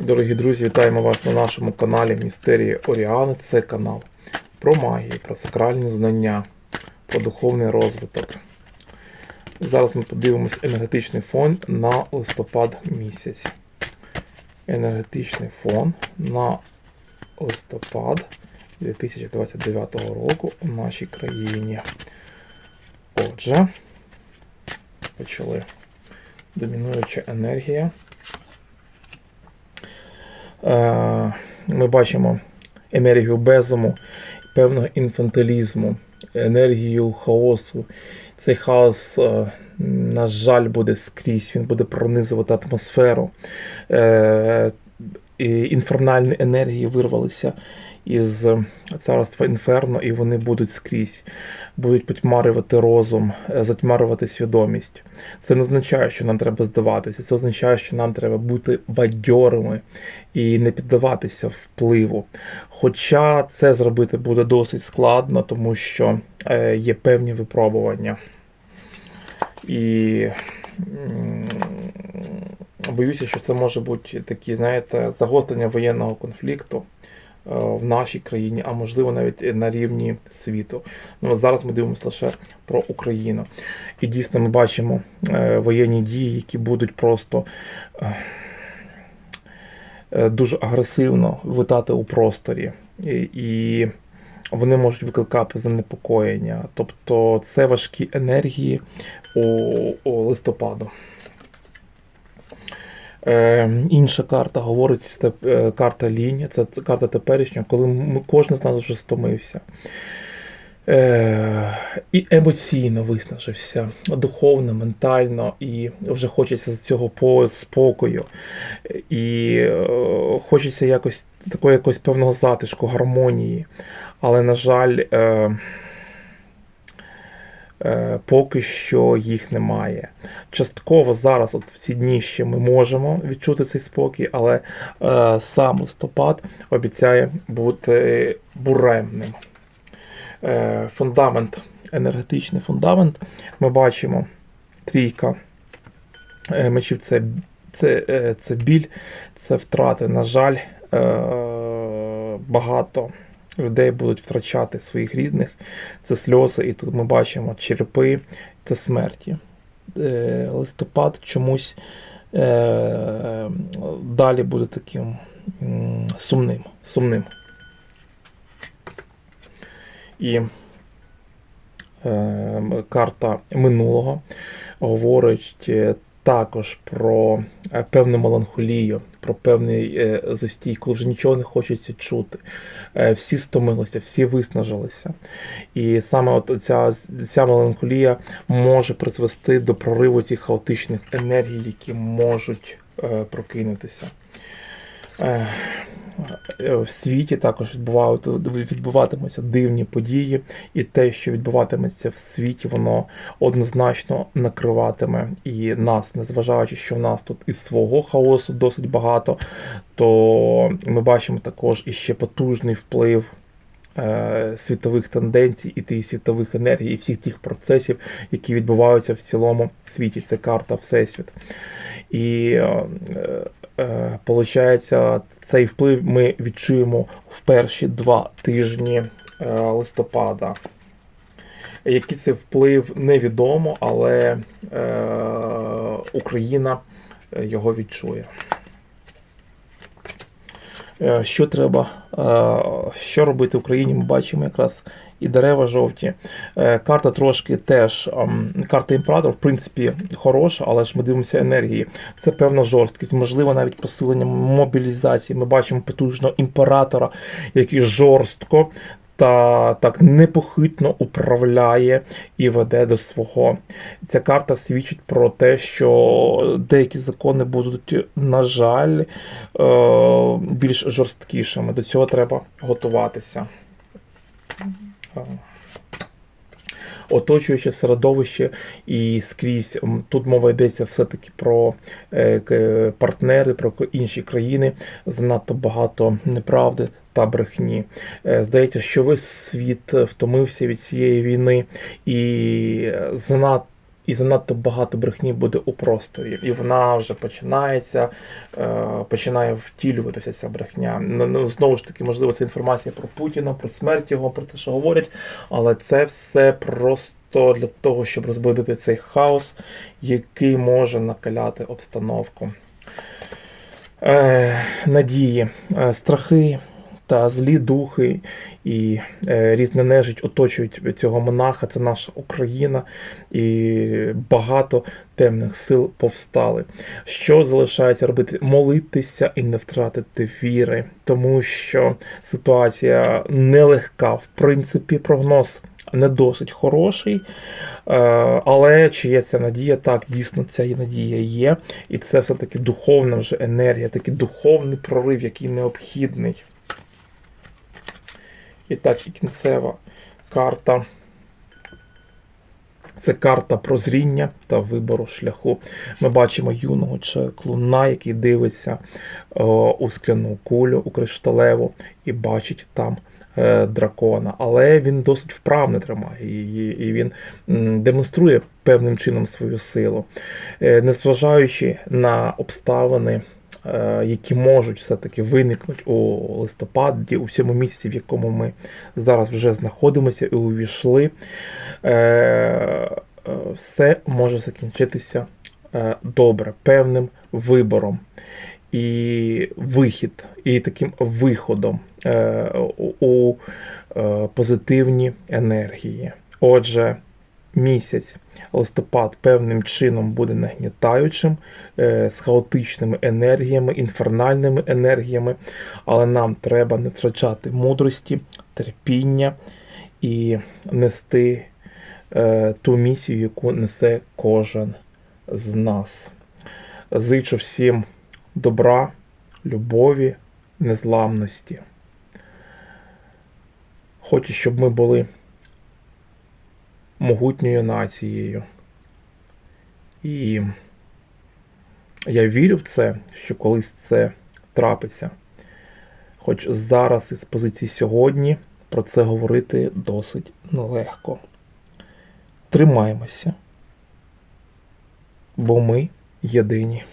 Дорогі друзі, вітаємо вас на нашому каналі Містерії Оріани. Це канал про магію, про сакральні знання, про духовний розвиток. Зараз ми подивимось енергетичний фон на листопад місяць. Енергетичний фон на листопад 2029 року у нашій країні. Отже, почали. Домінуюча енергія. Е, Ми бачимо енергію безуму, певного інфантилізму, енергію хаосу. Цей хаос, е, на жаль, буде скрізь, він буде пронизувати атмосферу. Е, Інфернальні енергії вирвалися із царства інферно, і вони будуть скрізь, будуть потьмарювати розум, е, затьмарювати свідомість. Це не означає, що нам треба здаватися. Це означає, що нам треба бути бадьорими і не піддаватися впливу. Хоча це зробити буде досить складно, тому що е, є певні випробування. І боюся, що це може бути такі, знаєте, загострення воєнного конфлікту е, в нашій країні, а можливо навіть на рівні світу. Ну, зараз ми дивимося лише про Україну. І дійсно ми бачимо е, воєнні дії, які будуть просто е, е, дуже агресивно витати у просторі. І вони можуть викликати занепокоєння. Тобто це важкі енергії у, у листопаду. Е, інша карта говорить степ- е, карта лінія, це карта теперішня, коли ми, кожен з нас вже стомився. Е, і емоційно виснажився, духовно, ментально, і вже хочеться з цього спокою. І е, хочеться якось такого якогось певного затишку, гармонії. Але, на жаль, е, поки що їх немає. Частково зараз, от в ці дні ще ми можемо відчути цей спокій, але е, сам листопад обіцяє бути буремним. Е, фундамент, енергетичний фундамент. Ми бачимо трійка е, мечів це, це, е, це біль, це втрати. На жаль, е, багато людей будуть втрачати своїх рідних. Це сльози, і тут ми бачимо черепи, це смерті. Е, Листопад чомусь е, далі буде таким сумним. сумним. І е, карта минулого говорить також про е, певну меланхолію, про певний е, застій, коли вже нічого не хочеться чути. Е, Всі стомилися, всі виснажилися. І саме от ця, ця меланхолія може призвести до прориву цих хаотичних енергій, які можуть прокинутися. Е, В світі також відбуватимуться дивні події, і те, що відбуватиметься в світі, воно однозначно накриватиме і нас, незважаючи, що в нас тут і свого хаосу досить багато, то ми бачимо також і ще потужний вплив е, світових тенденцій і тих світових енергій, і всіх тих процесів, які відбуваються в цілому світі. Це карта Всесвіт. І е, получається, цей вплив ми відчуємо в перші два тижні е, листопада. Який це вплив невідомо, але е, Україна е, його відчує. Е, Що треба, е, що робити в Україні? Ми бачимо якраз і дерева жовті. Е, Карта трошки теж, ем, карта імператор, в принципі, хороша, але ж ми дивимося енергії. Це певна жорсткість, можливо, навіть посилення мобілізації. Ми бачимо потужного імператора, який жорстко. Та так непохитно управляє і веде до свого. Ця карта свідчить про те, що деякі закони будуть, на жаль, е, більш жорсткішими. До цього треба готуватися. Е, Оточуюче середовище і скрізь тут мова йдеться все-таки про е, партнери, про інші країни. Занадто багато неправди та брехні. Е, Здається, що весь світ втомився від цієї війни і занадто. І занадто багато брехні буде у просторі. І вона вже починається, е, починає втілюватися ця брехня. Н- н- Знову ж таки, можливо, це інформація про Путіна, про смерть його, про те, що говорять, але це все просто для того, щоб розбудити цей хаос, який може накаляти обстановку. Е, надії, е, страхи та злі духи і е, різна нежить оточують цього монаха. Це наша Україна, і багато темних сил повстали. Що залишається робити? Молитися і не втратити віри, тому що ситуація нелегка. В принципі, прогноз не досить хороший. Е, Але чи є ця надія? Так, дійсно, ця надія є. І це все-таки духовна вже енергія, такий духовний прорив, який необхідний. І так, і кінцева карта. Це карта прозріння та вибору шляху. Ми бачимо юного чаклуна, який дивиться о, у скляну кулю, у кришталеву, і бачить там е, дракона. Але він досить вправно тримає її, і він демонструє певним чином свою силу. Е, незважаючи на обставини, е, які можуть все-таки виникнути у листопаді, у всьому місяці, в якому ми зараз вже знаходимося і увійшли, е, е, все може закінчитися е, добре, певним вибором. І вихід, і таким виходом е, у- е, позитивні енергії. Отже, місяць листопад певним чином буде нагнітаючим, е, з хаотичними енергіями, інфернальними енергіями, але нам треба не втрачати мудрості, терпіння і нести е, ту місію, яку несе кожен з нас. Зичу всім добра, любові, незламності. Хочу, щоб ми були могутньою нацією. І я вірю в це, що колись це трапиться. Хоч зараз із позиції сьогодні про це говорити досить нелегко. Тримаємося, бо ми єдині.